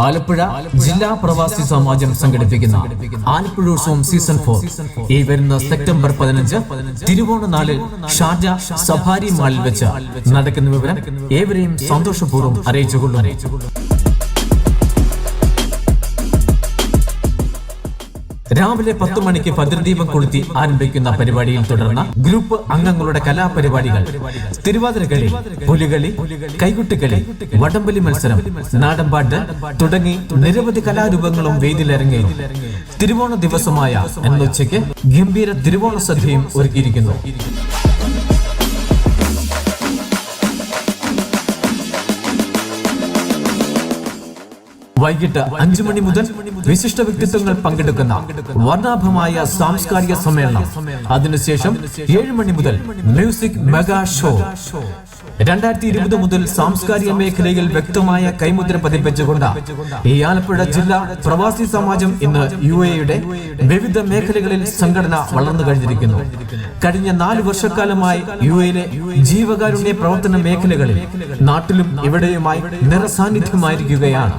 ആലപ്പുഴ ജില്ലാ പ്രവാസി സമാജം സംഘടിപ്പിക്കുന്ന ആലപ്പുഴ ഉത്സവം സീസൺ ഫോർ ഈ വരുന്ന സെപ്റ്റംബർ പതിനഞ്ച് തിരുവോണ നാളിൽ ഷാർജ സഫാരി മാളിൽ വെച്ച് നടക്കുന്ന വിവരം ഏവരെയും സന്തോഷപൂർവം അറിയിച്ചുകൊള്ളുന്നു. രാവിലെ പത്ത് മണിക്ക് ഭദ്രദീപം കൊളുത്തി ആരംഭിക്കുന്ന പരിപാടിയിൽ തുടർന്ന് ഗ്രൂപ്പ് അംഗങ്ങളുടെ കലാപരിപാടികൾ. തിരുവാതിരകളി പുലികളി കൈകുട്ടികളി വടംവലി മത്സരം നാടൻപാട്ട് തുടങ്ങി നിരവധി കലാരൂപങ്ങളും വേദിയിലിറങ്ങി. തിരുവോണ ദിവസമായ എന്നുച്ചയ്ക്ക് ഗംഭീര തിരുവോണ സദ്യയും ഒരുക്കിയിരിക്കുന്നു. വൈകിട്ട് അഞ്ചു മണി മുതൽ വിശിഷ്ട വ്യക്തിത്വങ്ങൾ പങ്കെടുക്കുന്ന വർണാഭമായ സാംസ്കാരിക സമ്മേളനം. അതിനുശേഷം ഏഴ് മണി മുതൽ മ്യൂസിക് മെഗാ ഷോ. രണ്ടായിരത്തി ഇരുപത് മുതൽ സാംസ്കാരിക മേഖലയിൽ വ്യക്തമായ കൈമുദ്ര പതിപ്പിച്ചുകൊണ്ട് ഈ ആലപ്പുഴ ജില്ലാ പ്രവാസി സമാജം ഇന്ന് യു എയുടെ വിവിധ മേഖലകളിൽ സംഘടന വളർന്നു കഴിഞ്ഞിരിക്കുന്നു. കഴിഞ്ഞ നാല് വർഷക്കാലമായി യു എയിലെ ജീവകാരുണ്യ പ്രവർത്തന മേഖലകളിൽ നാട്ടിലും ഇവിടെയുമായി നിറസാന്നിധ്യമായിരിക്കുകയാണ്.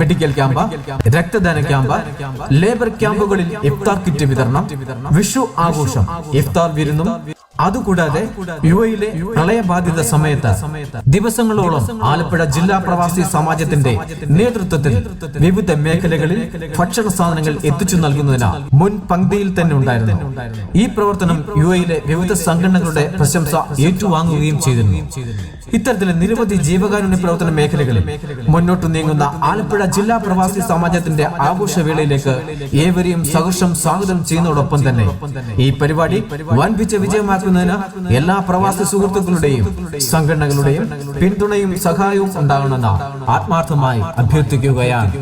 മെഡിക്കൽ ക്യാമ്പ് രക്തദാന ക്യാമ്പ് ലേബർ ക്യാമ്പുകളിൽ ഇഫ്താർ കിറ്റ് വിതരണം വിഷു ആഘോഷം ഇഫ്താർ വിരുന്നും അതുകൂടാതെ യുവയിലെ പ്രളയബാധിത സമയത്ത് ദിവസങ്ങളോളം ആലപ്പുഴ ജില്ലാ പ്രവാസി സമാജത്തിന്റെ നേതൃത്വത്തിൽ വിവിധ മേഖലകളിൽ ഭക്ഷണ സാധനങ്ങൾ എത്തിച്ചു നൽകുന്നതിന് മുൻ പങ്ക്തിയിൽ തന്നെ ഉണ്ടായിരുന്നു. ഈ പ്രവർത്തനം യു എയിലെ വിവിധ സംഘടനകളുടെ പ്രശംസ ഏറ്റുവാങ്ങുകയും ചെയ്തിരുന്നു. ഇത്തരത്തിലെ നിരവധി ജീവകാരുണ്യ പ്രവർത്തന മേഖലകളിൽ മുന്നോട്ട് നീങ്ങുന്ന ആലപ്പുഴ ജില്ലാ പ്രവാസി സമാജത്തിന്റെ ആഘോഷവേളയിലേക്ക് ഏവരെയും സഹർഷം സ്വാഗതം ചെയ്യുന്നതോടൊപ്പം തന്നെ ഈ പരിപാടി വൻപിച്ച വിജയമാക്കുന്നതിന് എല്ലാ പ്രവാസി സുഹൃത്തുക്കളുടെയും സംഘടനകളുടെയും പിന്തുണയും സഹായവും ഉണ്ടാകണമെന്ന് ആത്മാർത്ഥമായി അഭ്യർത്ഥിക്കുകയാണ്.